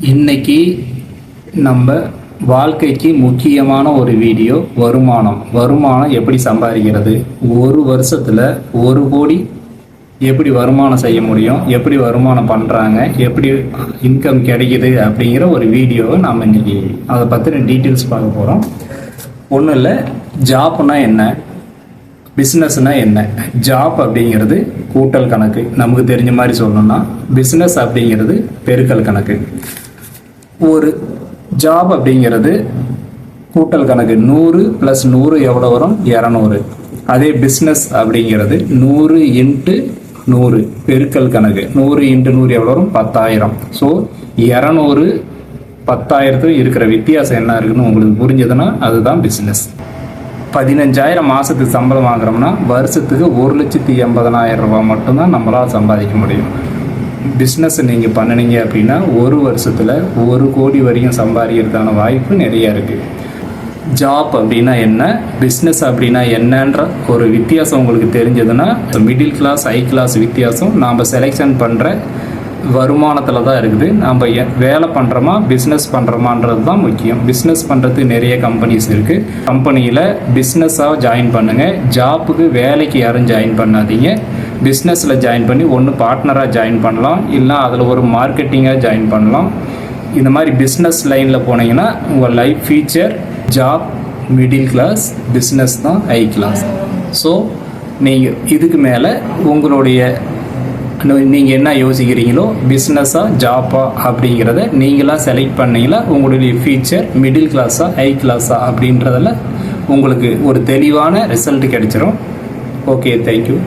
இன்னைக்கு நம்ம வாழ்க்கைக்கு முக்கியமான ஒரு வீடியோ வருமானம். வருமானம் எப்படி சம்பாதிக்கிறது? ஒரு வருஷத்துல ஒரு கோடி எப்படி வருமானம் செய்ய முடியும்? எப்படி வருமானம் பண்ணுறாங்க எப்படி இன்கம் கிடைக்குது? அப்படிங்கிற ஒரு வீடியோவை நாம் இன்னைக்கு அதை பற்றின டீட்டெயில்ஸ் பார்க்க போகிறோம் ஒன்றும் இல்லை ஜாப்னா என்ன? பிஸ்னஸ்னா என்ன? ஜாப் அப்படிங்கிறது கூட்டல் கணக்கு. நமக்கு தெரிஞ்ச மாதிரி சொல்லணும்னா பிஸ்னஸ் அப்படிங்கிறது பெருக்கல் கணக்கு. ஒரு ஜாப் அப்படிங்கிறது கூட்டல் கணக்கு நூறு ப்ளஸ் நூறு எவ்வளோ வரும்? இரநூறு. அதே பிஸ்னஸ் அப்படிங்கிறது நூறு இன்ட்டு நூறு பெருக்கல் கணக்கு. நூறு இன்ட்டு நூறு எவ்வளோ வரும்? பத்தாயிரம். ஸோ இரநூறு பத்தாயிரத்துக்கு இருக்கிற வித்தியாசம் என்ன இருக்குன்னு உங்களுக்கு புரிஞ்சதுன்னா அதுதான் பிஸ்னஸ் பதினஞ்சாயிரம் மாதத்துக்கு சம்பளம் வாங்குறோம்னா வருஷத்துக்கு ஒரு லட்சத்தி எண்பதனாயிரம் ரூபாய் மட்டும்தான் நம்மளால் சம்பாதிக்க முடியும். பிஸ்னஸ் நீங்கள் பண்ணினீங்க அப்படின்னா ஒரு வருஷத்தில் ஒரு கோடி வரைக்கும் சம்பாதிக்கிறதுக்கான வாய்ப்பு நிறைய இருக்குது ஜாப் அப்படின்னா என்ன? பிஸ்னஸ் அப்படின்னா என்னன்ற ஒரு வித்தியாசம் உங்களுக்கு தெரிஞ்சதுன்னா மிடில் கிளாஸ் ஹை கிளாஸ் வித்தியாசம் நாம் செலெக்ஷன் பண்ணுற வருமானத்தில் தான் இருக்குது. நம்ம எ- வேலை பண்ணுறோமா பிஸ்னஸ் பண்ணுறோமான்றது தான் முக்கியம். பிஸ்னஸ் பண்ணுறது நிறைய கம்பெனிஸ் இருக்குது கம்பெனியில் பிஸ்னஸாக ஜாயின் பண்ணுங்கள் ஜாப்புக்கு வேலைக்கு யாரும் ஜாயின் பண்ணாதீங்க. பிஸ்னஸில் ஜாயின் பண்ணி ஒன்று பார்ட்னராக ஜாயின் பண்ணலாம். இல்லை அதில் ஒரு மார்க்கெட்டிங்காக ஜாயின் பண்ணலாம். இந்த மாதிரி பிஸ்னஸ் லைனில் போனீங்கன்னா உங்கள் life future job middle class business தான் ஹை கிளாஸ் ஸோ நீங்கள் இதுக்கு மேலே உங்களுடைய நீங்கள் என்ன யோசிக்கிறீங்களோ பிஸ்னஸாக ஜாப்பா அப்படிங்கிறத நீங்களாக செலக்ட் பண்ணீங்களா உங்களுடைய ஃபியூச்சர் மிடில் கிளாஸா ஹை கிளாஸா அப்படின்றதில் உங்களுக்கு ஒரு தெளிவான ரிசல்ட் கிடைச்சிரும். Okay thank you